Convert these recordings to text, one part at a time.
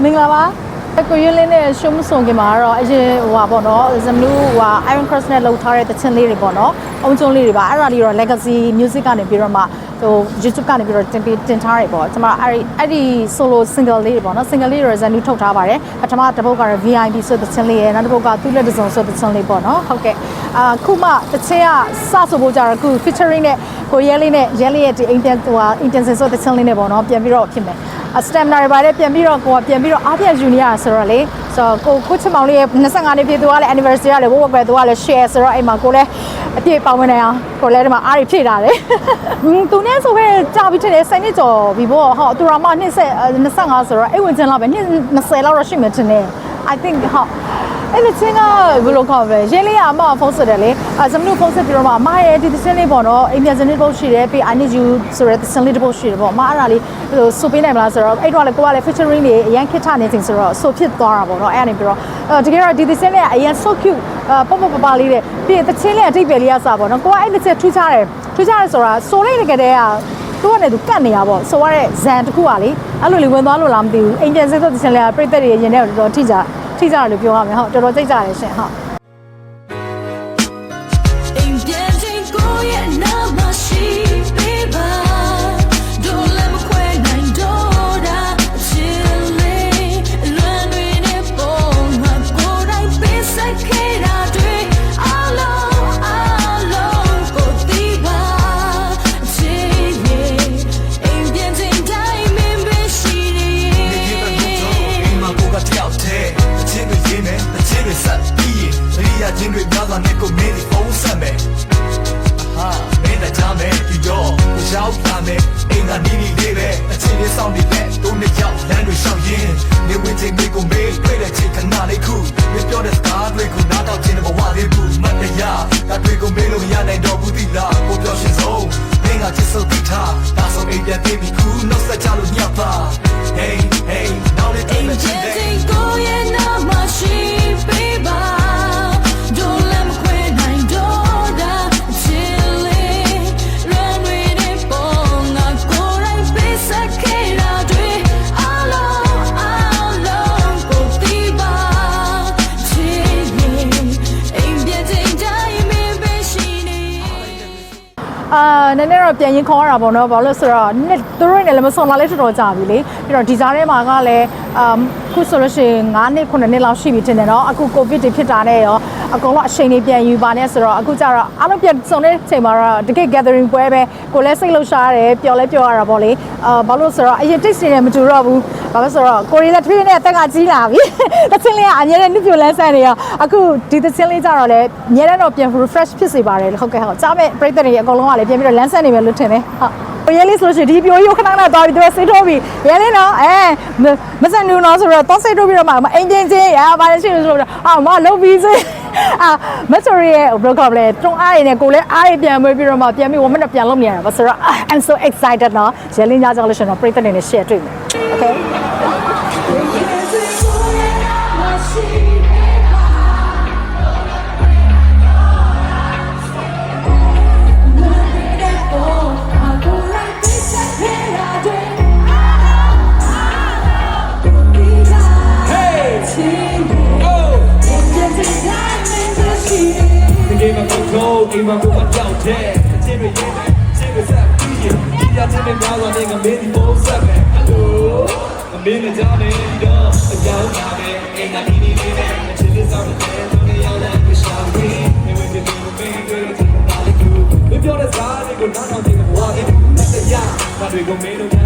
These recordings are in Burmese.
မင်္ဂလာပါကိုရင်းလင်းနဲ့ရှုံးမစုံခင်မှာတော့အရင်ဟိုပါပေါ့နော်ဇမလူဟို Iron Cross နဲ့လောက်ထားတဲ့တချင်လေးတွေပေါ့နော်အုံကျုံလေးတွေပါအဲ့ဒါလေးတော့ Legacy Music ကနေပြီးတော့မှဟို YouTube ကနေပြီးတော့တင်ပြီးတင်ထားရပေါ့ကျွန်မအဲ့ဒီအဲ့ဒီ solo single လေးတွေပေါ့နော် single လေးတွေဇန်နူထုတ်ထားပါတယ်ပထမတစ်ပုတ်ကတော့ VIP ဆိုတဲ့တချင်လေးရယ်နောက်တစ်ပုတ်ကသူ့လက်တစ်စုံဆိုတဲ့တချင်လေးပေါ့နော်ဟုတ်ကဲ့အာခုမှတချင်ကစဆိုဖို့ကြတော့ခု featuring နဲ့ကိုရဲလေးနဲ့ရဲလေးရဲ့ဒီ intense ဟို intense ဆိုတဲ့တချင်လေးနဲ့ပေါ့နော်ပြန်ပြီးတော့ဖြစ်မယ် stamina တွေပါတယ်ပြန်ပြီးတော့ကိုကပြန်ပြီးတော့အားပြယူနေရဆိုတော့လေဆိုတော့ကိုကိုချစ်မောင်လေးရဲ့25နှစ်ပြည့်သူကလည်း anniversary ကလည်းဝတ်ဝတ်ပဲသူကလည်း share ဆိုတော့အိမ်မှာကိုလည်းအပြည့်ပေါင်းဝင်နေအောင်ကိုလည်းဒီမှာအားရဖြည့်တာလေဟွန်းသူနဲ့ဆိုပဲကြာပြီးထင်တယ်7နှစ်ကျော်ပြီပေါ့ဟောသူရမနှစ်ဆက်25ဆိုတော့အိတ်ဝင်ချင်လောက်ပဲနှစ်20လောက်တော့ရှိမှထင်တယ် I think ဟော အဲ့ဒီချင်းကဘယ်လိုခေါ်ပဲရင်းလေးကအမဖုန်းဆက်တယ်လေအဲဇမနုဖုန်းဆက်ပြီးတော့မှအမရဲ့ဒီသင်းလေးပေါ့နော်အိမ်ပြန်စနေတစ်ပုတ်ရှိတယ်ပြီး I need you ဆိုတဲ့သင်းလေးတစ်ပုတ်ရှိတယ်ပေါ့အမအဲ့ဒါလေးဟိုဆိုပေးနိုင်မလားဆိုတော့အဲ့တော့လေကိုကလည်း featuring တွေအရန်ခစ်ထနေတင်ဆိုတော့ဆိုဖြစ်သွားတာပေါ့နော်အဲ့အနေပြီးတော့အဲတကယ်တော့ဒီသင်းလေးကအရန် so cute ပပပပလေးတဲ့ပြီးရင်သချင်းလေးအထိပ်ပဲလေးရစားပေါ့နော်ကိုကအဲ့တစ်ချက်ထူးခြားတယ်ထူးခြားတယ်ဆိုတာဆိုလိုက်တကယ်တည်းကသူကလည်းသူကတ်နေရပေါ့ဆိုရတဲ့ဇန်တစ်ခုကလေအဲ့လိုလေးဝင်သွားလို့လားမသိဘူးအိမ်ပြန်စစ်တော့သချင်းလေးကပြိသက်တွေရင်ထဲကိုတော်တော်ထိကြ ထိကြတယ်လို့ပြောရမယ်ဟုတ်တော်တော်ကြိတ်ကြတယ်ရှင်ဟုတ် နေဝ တော့ပြန်ရင်ခေါ်ရတာပေါ့နော်ဘာလို့လဲဆိုတော့နှစ်သူတို့နဲ့လည်းမဆုံလာလဲတော်တော်ကြာပြီလေပြီးတော့ဒီကြားထဲမှာကလည်း အမ်ခုဆိုလို့ရှိရင်9နှစ်9နှစ်လောက်ရှိပြီတင်တယ်နော်အခုကိုဗစ်တွေဖြစ်တာနဲ့ရောအကုန်လုံးအချိန်တွေပြန်ယူပါနဲ့ဆိုတော့အခုကျတော့အားလုံးပြန်စုံတဲ့ချိန်မှာတော့တကယ် gathering ပွဲပဲကိုလည်းစိတ်လှုပ်ရှားရတယ်ပျော်လဲပျော်ရတာပေါ့လေအာဘာလို့လဲဆိုတော့အရင်တိတ်စင်နဲ့မတူတော့ဘူးဘာလို့လဲဆိုတော့ကိုရီးလက်ထွေးနဲ့အသက်ကကြီးလာပြီတချင်းလေးကအမြဲတမ်းနှုတ်ပြလန်းဆန်းနေရောအခုဒီတချင်းလေးကျတော့လည်းအမြဲတမ်းတော့ပြန် refresh ဖြစ်စေပါတယ်ဟုတ်ကဲ့ဟုတ်ကြားမဲ့ပြိတ္တတွေအကုန်လုံးကလည်းပြန်ပြီးတော့လန်းဆန်းနေမယ်လို့ထင်တယ်ဟုတ် ရဲလေးဆိုလို့ရှိရင်ဒီပြိုကြီးကိုခဏခဏသွားပြီးသူကစိတ်ထိုးပြီးရဲလေးနော်အဲမစံနူနော်ဆိုတော့တော့စိတ်ထိုးပြီးတော့မှအင်ဂျင်ချင်းရပါလေရှိလို့ဆိုတော့အာမလုတ်ပြီးစေအာမက်ဆရီရဲ့ဘယ်လိုခေါ်မလဲတွန်းအားရည်နဲ့ကိုလည်းအားရည်ပြန်မွေးပြီးတော့မှပြန်ပြီးဝမနဲ့ပြန်လုပ်နေရတာပါဆိုတော့ I'm so excited နော်ရဲလေးညကြောက်လို့ရှိရင်တော့ပြိတ္တတွေနဲ့ share တွေ့မယ် okay အိမ်မှာကိုအကြောက်တဲ့အချင်းတွေရင်းမယ်ချင်းတွေဆက်ပြီးရင်ဒီရချင်းတွေများစွာနဲ့ငမင်းဒီဖုန်းဆက်မယ်ဟယ်လိုငမင်းနဲ့ကြားနေဒီတော့အကြောင်းပါပဲအိမ်ကဒီဒီလေးနဲ့အချင်းလေးဆောင်တဲ့သူတွေရောက်တဲ့ကိုရှာပြီးနေဝင်ဒီလိုမေးတွေ့တဲ့ပါလိကူမပြောတဲ့စားတွေကိုနားထောင်ခြင်းဘဝနဲ့တရားဘာတွေကိုမင်းတို့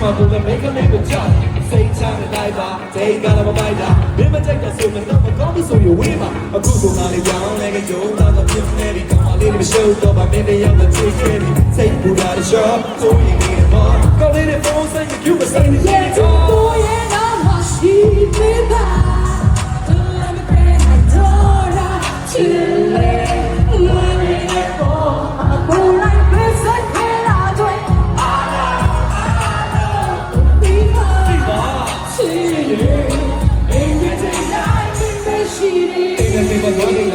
မောင်လေးနဲ့ပြင်မှာကိုလည်းမိတ်ကလေးကိုကြောက်စိတ်ချမ်းလိုက်ပါဒိတ်ကလည်းမပိုက်တာမင်းမကြိုက်တဲ့ဆိုရင်တော့မကောင်းဘူးဆိုရင်ဝေးမှာအခုကငါလေးရောင်းလဲကြုံတော့တော့ပြင်နေပြီကောင်မလေးတွေရှိုးတော့ဗမင်းတွေရောက်တဲ့ချိန်ခဲ့ပြီစိတ်ပူတာရှော့ဆိုရင်ဒီမောကောင်းလေးနဲ့ဖုန်းဆိုင်ယူမဆိုင်နေရဲ့တော့ baby Don't let me cry my daughter Chile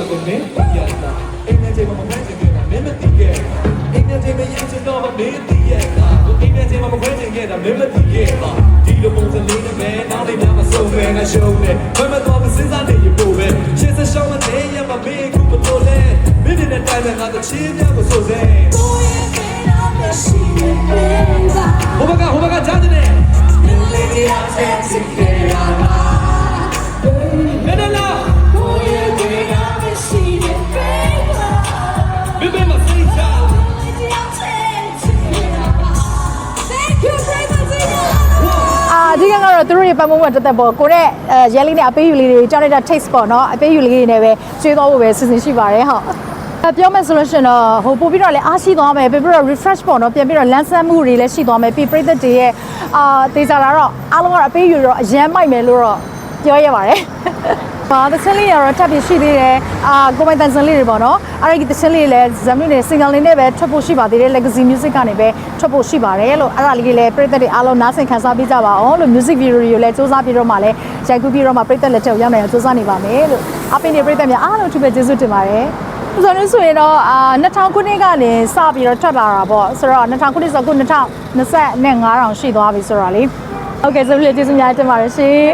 တာကိုမင်းသိရတာအိမ်ထဲမှာမခွင့်ချင်ခဲ့တာမင်းမသိခဲ့အိမ်ထဲမှာရင်းချင်တော့မင်းသိရတာအိမ်ထဲမှာမခွင့်ချင်ခဲ့တာမင်းမသိခဲ့ပါဒီလိုပုံစံလေးနဲ့ပဲနောက်လေးများမဆုံးပဲငါရှုံးတယ်ဘယ်မှာတော့မစင်းစားနေရပို့ပဲရှင်းစရှောင်းမနေရမမင်းခုမတော်လဲမင်းနဲ့တိုင်းမှာငါတချင်းများကိုစိုးစဲ Boy ain't been she baby ဟိုဘကဟိုဘကကြားနေတယ် Lady I'm dancing here မွန်မတက်တက်ပေါ့ကိုတဲ့အဲရဲလေးနဲ့အပေးယူလေးတွေကြောက်လိုက်တာ taste ပေါ့နော်အပေးယူလေးတွေနဲ့ပဲကျွေးသွားဖို့ပဲစီစဉ်ရှိပါတယ်ဟုတ်အဲပြောမယ်ဆိုလို့ရှိရင်တော့ဟိုပို့ပြီးတော့လည်းအားရှိသွားမယ်ပြီးတော့ refresh ပေါ့နော်ပြန်ပြီးတော့လန်းဆန်းမှုတွေလည်းရှိသွားမယ်ပြီးပြိသက်တွေရဲ့အာတေးကြတာတော့အားလုံးကတော့အပေးယူတော့အရန်မိုက်မယ်လို့တော့ပြောရပါတယ် ပါတချင်လေးရတော့တက်ပြီးရှိသေးတယ်အာကိုပိုင်တန်စင်လေးတွေပေါ့နော်အဲ့ဒီတချင်လေးလည်းဇမ်မီနဲ့ single လေးနဲ့ပဲထွက်ဖို့ရှိပါသေးတယ် legacy music ကနေပဲထွက်ဖို့ရှိပါတယ်လို့အဲ့ဒါလေးလည်းပြည်သက်တွေအားလုံးနားဆင်ခံစားပေးကြပါအောင်လို့ music video တွေကိုလည်းစူးစမ်းပြီးတော့မှလည်းရိုက်ကူးပြီးတော့မှပြည်သက်လက်ထက်ကိုရောက်နိုင်အောင်စူးစမ်းနေပါမယ်လို့အပိနေပြည်သက်များအားလုံးထူပဲကျေးဇူးတင်ပါတယ်ဆိုတော့ဆိုရင်တော့အာ2000ခုနှစ်ကနေစပြီးတော့ထွက်လာတာပေါ့ဆိုတော့2000ခုနှစ်ဆိုအခု2025တောင်ရှိသွားပြီဆိုတော့လေဟုတ်ကဲ့ဆိုပြီးကျေးဇူးများတင်ပါတယ်ရှင်